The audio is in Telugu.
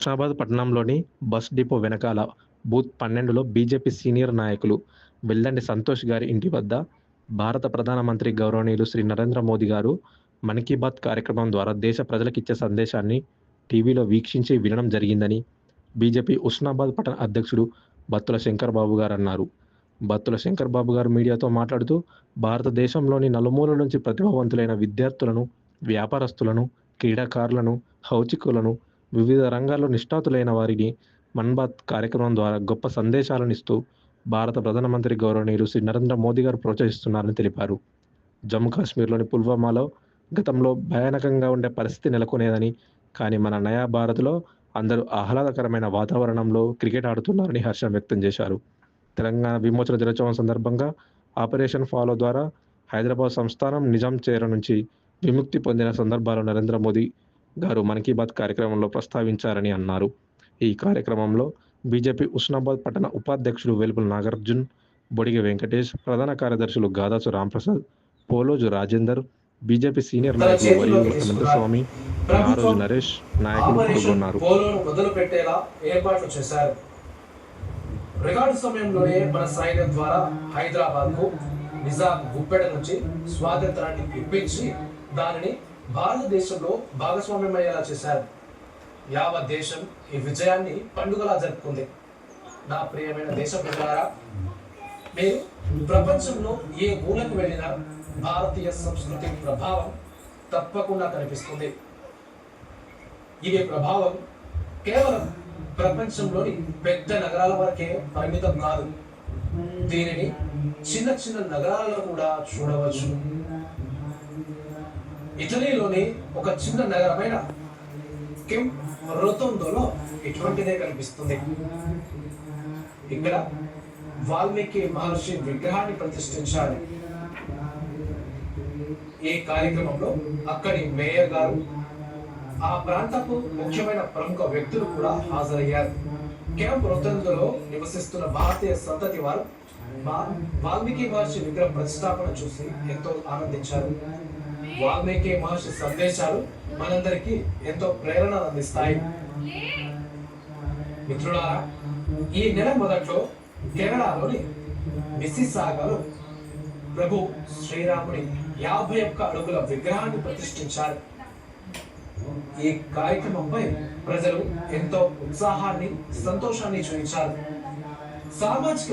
హైదరాబాద్ పట్టణంలోని బస్ డిపో వెనకాల బూత్ పన్నెండులో బీజేపీ సీనియర్ నాయకులు వెల్లండి సంతోష్ గారి ఇంటి వద్ద భారత ప్రధానమంత్రి గౌరవనీయులు శ్రీ నరేంద్ర మోదీ గారు మన్ కీ బాత్ కార్యక్రమం ద్వారా దేశ ప్రజలకిచ్చే సందేశాన్ని టీవీలో వీక్షించి వినడం జరిగిందని బీజేపీ ఉస్నాబాద్ పట్టణ అధ్యక్షుడు బత్తుల శంకర్ బాబు గారు అన్నారు. బత్తుల శంకర్ బాబు గారు మీడియాతో మాట్లాడుతూ భారతదేశంలోని నలుమూల నుంచి ప్రతిభావంతులైన విద్యార్థులను వ్యాపారస్తులను క్రీడాకారులను హౌచికులను వివిధ రంగాల్లో నిష్ణాతులైన వారికి మన్ బాత్ కార్యక్రమం ద్వారా గొప్ప సందేశాలను ఇస్తూ భారత ప్రధానమంత్రి గౌరవనీయులు శ్రీ నరేంద్ర మోదీ గారు ప్రోత్సహిస్తున్నారని తెలిపారు. జమ్మూ కాశ్మీర్లోని పుల్వామాలో గతంలో భయానకంగా ఉండే పరిస్థితి నెలకొనేదని కానీ మన నయా భారత్లో అందరూ ఆహ్లాదకరమైన వాతావరణంలో క్రికెట్ ఆడుతున్నారని హర్షం వ్యక్తం చేశారు. తెలంగాణ విమోచన దినోత్సవం సందర్భంగా ఆపరేషన్ ఫాలో ద్వారా హైదరాబాద్ సంస్థానం నిజాం చేర నుంచి విముక్తి పొందిన సందర్భాలు నరేంద్ర మోదీ గారు మన్ కీ బాత్ కార్యక్రమంలో ప్రస్తావించారని అన్నారు. ఈ కార్యక్రమంలో బీజేపీ ఉస్నాబాద్ పట్టణ ఉపాధ్యక్షుడు వెలుపుల నాగార్జున్ బొడిగె వెంకటేష్ ప్రధాన కార్యదర్శులు గాదాసు రాంప్రసాద్ పోలోజు రాజేందర్ బీజేపీ సీనియర్ నాయకులు వరియు అనంతస్వామి నారోజు నరేష్ నాయకులు పాల్గొన్నారు. మొదలు పెట్టేలా ఏర్పాట్లు చేశారు. రికార్డు సమయంలోనే మన సైన్యం ద్వారా హైదరాబాద్కు నిజాం గుప్పెడ నుంచి స్వాతంత్రాన్ని ఇప్పించి దానిని భారతదేశంలో భాగస్వామ్యం అయ్యేలా చేశారు. యావత్ దేశం ఈ విజయాన్ని పండుగలా జరుపుకుంది. నా ప్రియమైన దేశ ప్రజలారా మీరు ప్రపంచంలో ఏ మూలకు వెళ్ళినా భారతీయ సంస్కృతి ప్రభావం తప్పకుండా కనిపిస్తుంది. ఇదే ప్రభావం కేవలం ప్రపంచంలోని పెద్ద నగరాల వరకే పరిమితం కాదు. దీనిని చిన్న చిన్న నగరాలలో కూడా చూడవచ్చు. ఇటలీలోని ఒక చిన్న నగరమైన కిమ్ రొతొందోలో ఇటువంటిదే కనిపిస్తుంది. ఇక్కడ వాల్మీకి మహర్షి విగ్రహాన్ని ప్రతిష్ఠించాలి ఈ కార్యక్రమంలో అక్కడి మేయర్ గారు ఆ ప్రాంతపు ముఖ్యమైన ప్రముఖ వ్యక్తులు కూడా హాజరయ్యారు. క్యాంప్ రొతందులో నివసిస్తున్న భారతీయ సంతతి వారు వాల్మీకి మహర్షి విగ్రహ ప్రతిష్టాపన చూసి ఎంతో ఆనందించారు. వాల్మీకి మహర్షి సందేశాలు మనందరికీ ఎంతో ప్రేరణ అందిస్తాయి. మిత్రులారా ఈ నెల మొదట్లో కేరళలోని మిస్సిసాగలో ప్రభు శ్రీరాముని యాభై ఒక్క అడుగుల విగ్రహాన్ని ప్రతిష్ఠించారు. ఈ కార్యక్రమంపై ప్రజలు ఎంతో ఉత్సాహాన్ని సంతోషాన్ని చూపించారు. సామాజిక